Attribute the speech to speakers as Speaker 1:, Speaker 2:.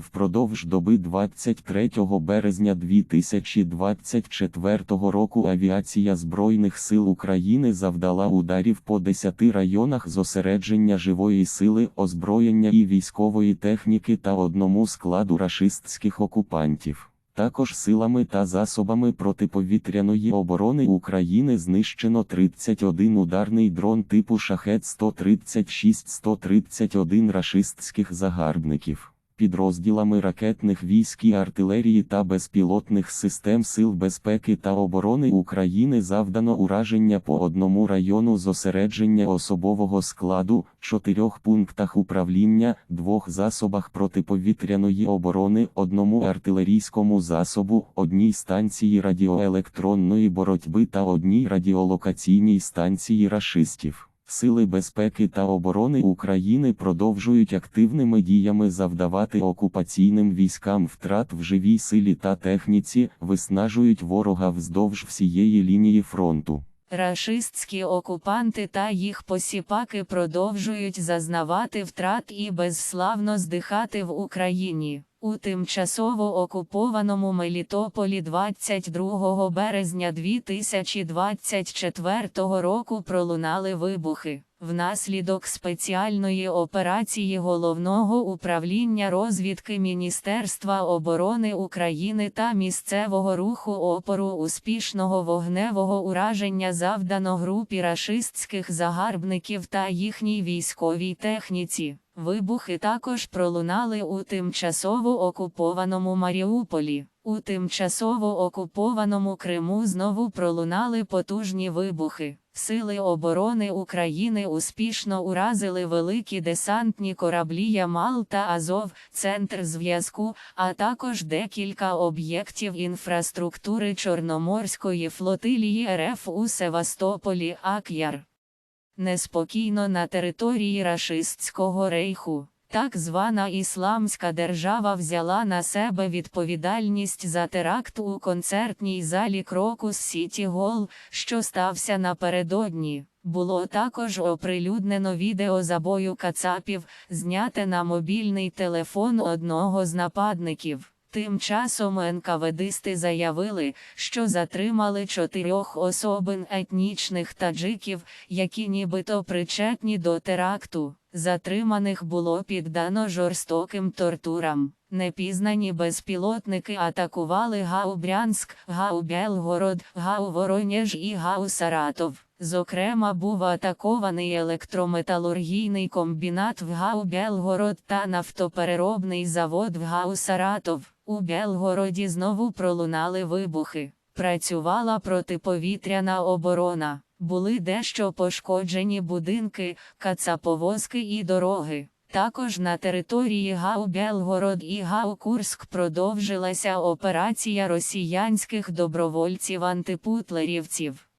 Speaker 1: Впродовж доби 23 березня 2024 року авіація Збройних сил України завдала ударів по 10 районах зосередження живої сили, озброєння і військової техніки та одному складу рашистських окупантів. Також силами та засобами протиповітряної оборони України знищено 31 ударний дрон типу Шахет 136-131 рашистських загарбників. Підрозділами ракетних військ і артилерії та безпілотних систем Сил безпеки та оборони України завдано ураження по одному району зосередження особового складу, чотирьох пунктах управління, двох засобах протиповітряної оборони, одному артилерійському засобу, одній станції радіоелектронної боротьби та одній радіолокаційній станції рашистів. Сили безпеки та оборони України продовжують активними діями завдавати окупаційним військам втрат в живій силі та техніці, виснажують ворога вздовж всієї лінії фронту.
Speaker 2: Рашистські окупанти та їх посіпаки продовжують зазнавати втрат і безславно здихати в Україні. У тимчасово окупованому Мелітополі 22 березня 2024 року пролунали вибухи. Внаслідок спеціальної операції Головного управління розвідки Міністерства оборони України та місцевого руху опору успішного вогневого ураження завдано групі рашистських загарбників та їхній військовій техніці. Вибухи також пролунали у тимчасово окупованому Маріуполі. У тимчасово окупованому Криму знову пролунали потужні вибухи. Сили оборони України успішно уразили великі десантні кораблі Ямал та Азов, центр зв'язку, а також декілька об'єктів інфраструктури Чорноморської флотилії РФ у Севастополі Ак'яр. Неспокійно на території рашистського рейху. Так звана Ісламська держава взяла на себе відповідальність за теракт у концертній залі Крокус Сіті Гол, що стався напередодні. Було також оприлюднено відео забою кацапів, зняте на мобільний телефон одного з нападників. Тим часом НКВДисти заявили, що затримали чотирьох особин етнічних таджиків, які нібито причетні до теракту. Затриманих було піддано жорстоким тортурам. Непізнані безпілотники атакували Гау Брянськ, Гау Белгород, Гау Воронеж і Гау Саратов. Зокрема, був атакований електрометалургійний комбінат в Гау Белгород та нафтопереробний завод в Гау Саратов. У Белгороді знову пролунали вибухи. Працювала протиповітряна оборона. Були дещо пошкоджені будинки, кацаповозки і дороги. Також на території Гау Белгород і Гау Курск продовжилася операція росіянських добровольців-антипутлерівців.